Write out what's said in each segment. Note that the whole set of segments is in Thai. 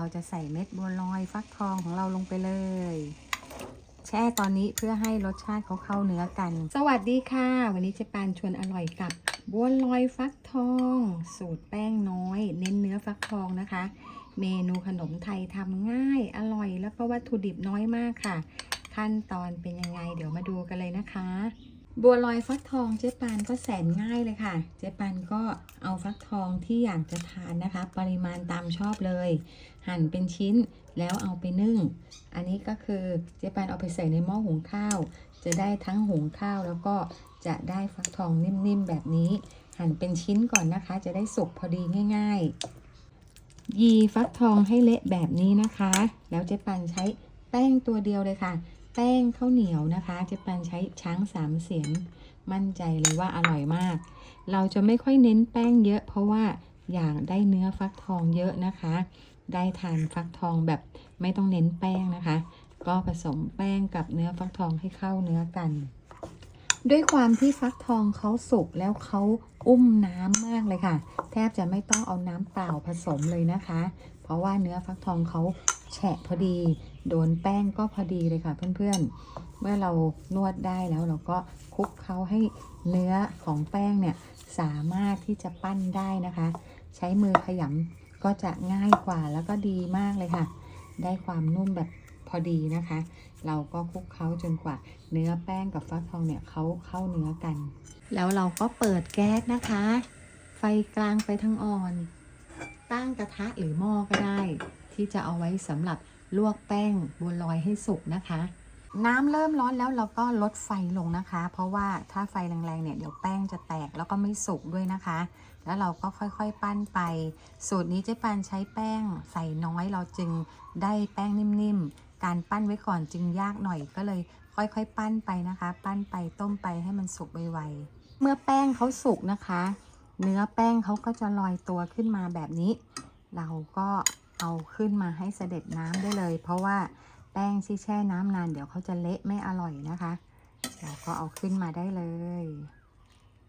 เราจะใส่เม็ดบัวลอยฟักทองของเราลงไปเลย แช่ตอนนี้เพื่อให้รสชาติเขาเข้าเนื้อกัน สวัสดีค่ะ วันนี้เจะปานชวนอร่อยกับบัวลอยฟักทอง สูตรแป้งน้อย เน้นเนื้อฟักทองนะคะ เมนูขนมไทยทำง่าย อร่อย แล้วก็วัตถุดิบน้อยมากค่ะ ขั้นตอนเป็นยังไง เดี๋ยวมาดูกันเลยนะคะ บัวลอยฟักทองเจ๊ปานก็แสนง่ายเลยค่ะ เจ๊ปานก็เอาฟักทองที่อยากจะทานนะคะ ปริมาณตามชอบเลย หั่นเป็นชิ้นแล้วเอาไปนึ่ง อันนี้ก็คือเจ๊ปานเอาไปใส่ในหม้อหุงข้าว จะได้ทั้งหุงข้าวแล้วก็จะได้ฟักทองนิ่มๆแบบนี้ หั่นเป็นชิ้นก่อนนะคะ จะได้สุกพอดีง่าย ๆ ยีฟักทองให้เละแบบนี้นะคะ แล้วเจ๊ปันใช้แป้งตัวเดียวเลยค่ะ แป้งข้าวเหนียวนะคะเจ๊ปันใช้ช้างสามเสียนมั่นใจเลยว่าอร่อยมาก เราจะไม่ค่อยเน้นแป้งเยอะ เพราะว่าอยากได้เนื้อฟักทองเยอะนะคะ ได้ทานฟักทองแบบไม่ต้องเน้นแป้งนะคะ ก็ผสมแป้งกับเนื้อฟักทองให้เข้าเนื้อกัน ด้วยความที่ฟักทองเขาสุกแล้วเขาอุ้มน้ำมากเลยค่ะ แทบจะไม่ต้องเอาน้ำเปล่าผสมเลยนะคะ เพราะว่าเนื้อฟักทองเขา แฉะพอดี โดนแป้งก็พอดีเลยค่ะเพื่อนๆ เมื่อเรานวดได้แล้วเราก็คลุกเขาให้เนื้อของแป้งเนี่ยสามารถที่จะปั้นได้นะคะ ใช้มือขยำก็จะง่ายกว่าแล้วก็ดีมากเลยค่ะ ได้ความนุ่มแบบพอดีนะคะ เราก็คลุกเคล้าจนกว่า เนื้อแป้งกับฟักทองเนี่ยเขาเข้าเนื้อกัน แล้วเราก็เปิดแก๊สนะคะ ไฟกลางไฟทั้งอ่อน ตั้งกระทะหรือหม้อก็ได้ ที่จะเอาไว้สำหรับลวกแป้งบัวลอยให้สุกนะคะ น้ำเริ่มร้อนแล้วเราก็ลดไฟลงนะคะ เพราะว่าถ้าไฟแรงๆเนี่ยเดี๋ยวแป้งจะแตกแล้วก็ไม่สุกด้วยนะคะ แล้วเราก็ค่อยๆปั้นไป สูตรนี้เจ๊ปานใช้แป้งใส่น้อยเราจึงได้แป้งนิ่มๆ การปั้นไว้ก่อนจึงยากหน่อยก็เลย ค่อยๆ ปั้นไปนะคะ ปั้นไปต้มไปให้มันสุกไวๆเมื่อแป้งเขาสุกนะคะ เนื้อแป้งเขาก็จะลอยตัวขึ้นมาแบบนี้ เราก็ เอาขึ้นมาให้เสด็จน้ำได้เลย เพราะว่าแป้งที่แช่น้ำนานเดี๋ยวเขาจะเละไม่อร่อยนะคะ เราก็เอาขึ้นมาได้เลย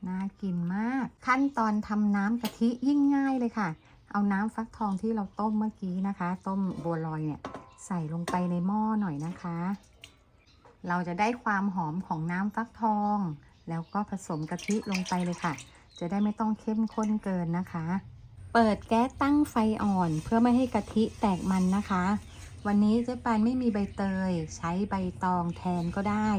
น่ากินมาก ขั้นตอนทำน้ำกะทิยิ่งง่ายเลยค่ะ เอาน้ำฟักทองที่เราต้มเมื่อกี้นะคะ ต้มบัวลอยเนี่ยใส่ลงไปในหม้อหน่อยนะคะ เราจะได้ความหอมของน้ำฟักทอง แล้วก็ผสมกะทิลงไปเลยค่ะ จะได้ไม่ต้องเข้มข้นเกินนะคะ เปิดแก๊สตั้งไฟอ่อนเพื่อไม่ให้กะทิแตกมันนะคะ วันนี้เจ๊ปานไม่มีใบเตย ใช้ใบตองแทนก็ได้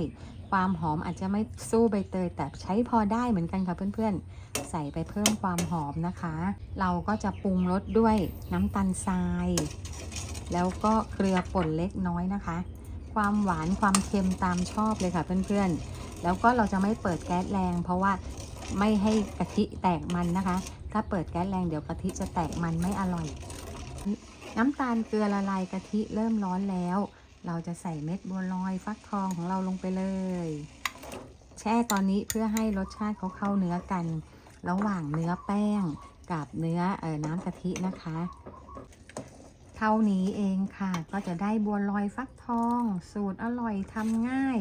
ความหอมอาจจะไม่สู้ใบเตย แต่ใช้พอได้เหมือนกันค่ะเพื่อนๆ ใส่ไปเพิ่มความหอมนะคะ เราก็จะปรุงรสด้วยน้ำตาลทราย แล้วก็เกลือป่นเล็กน้อยนะคะ ความหวานความเค็มตามชอบเลยค่ะเพื่อนๆ แล้วก็เราจะไม่เปิดแก๊สแรง เพราะว่า ไม่ให้กะทิแตกมันนะคะ ถ้าเปิดแก๊สแรงเดี๋ยวกะทิจะแตกมันไม่อร่อย น้ำตาลเกลือละลายกะทิเริ่มร้อนแล้ว เราจะใส่เม็ดบัวลอยฟักทองของเราลงไปเลย แช่ตอนนี้เพื่อให้รสชาติเขาเข้าเนื้อกัน ระหว่างเนื้อแป้งกับเนื้อเออน้ำกะทินะคะ เท่านี้เองค่ะ ก็จะได้บัวลอยฟักทอง สูตรอร่อยทำง่าย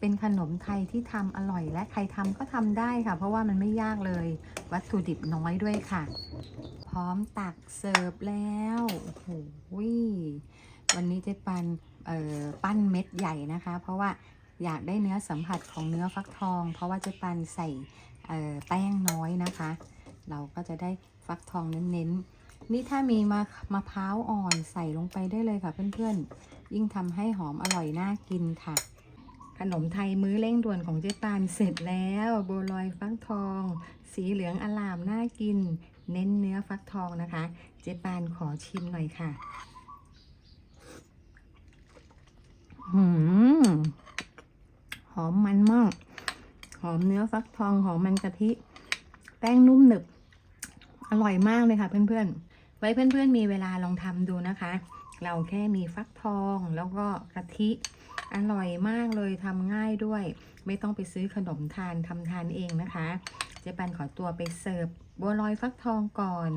เป็นขนมไทยที่ทำอร่อยและใครทำก็ทำได้ค่ะ เพราะว่ามันไม่ยากเลย วัตถุดิบน้อยด้วยค่ะ พร้อมตักเสิร์ฟแล้วโอ้โหวันนี้เจ๊ปันปั้นเม็ดใหญ่นะคะ เพราะว่าอยากได้เนื้อสัมผัสของเนื้อฟักทอง เพราะว่าเจ๊ปันใส่แป้งน้อยนะคะ เราก็จะได้ฟักทองเน้นๆ นี่ถ้ามีมะมะพร้าวอ่อนใส่ลงไปได้เลยค่ะเพื่อนๆ ยิ่งทำให้หอมอร่อยน่ากินค่ะ ขนมไทยมื้อเร่งด่วนของเจ๊ปานเสร็จแล้วโบลอยฟักทอง สีเหลืองอลามน่ากิน เน้นเนื้อฟักทองนะคะ เจ๊ปานขอชิมหน่อยค่ะหืมหอมมันมาก หอมเนื้อฟักทองหอมมันกะทิ แป้งนุ่มหนึบ อร่อยมากเลยค่ะเพื่อนๆ ไว้เพื่อนๆมีเวลาลองทำดูนะคะ เราแค่มีฟักทองแล้วก็กะทิ อร่อยมากเลยทำง่ายด้วย ไม่ต้องไปซื้อขนมทานทำทานเองนะคะ เจ๊ปันขอตัวไปเสิร์ฟบัวลอยฟักทองก่อน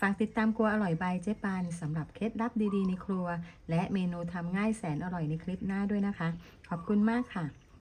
ฝากติดตามครัวอร่อยบายเจ๊ปันสำหรับเคล็ดลับดีๆในครัว และเมนูทำง่ายแสนอร่อยในคลิปหน้าด้วยนะคะ ขอบคุณมากค่ะ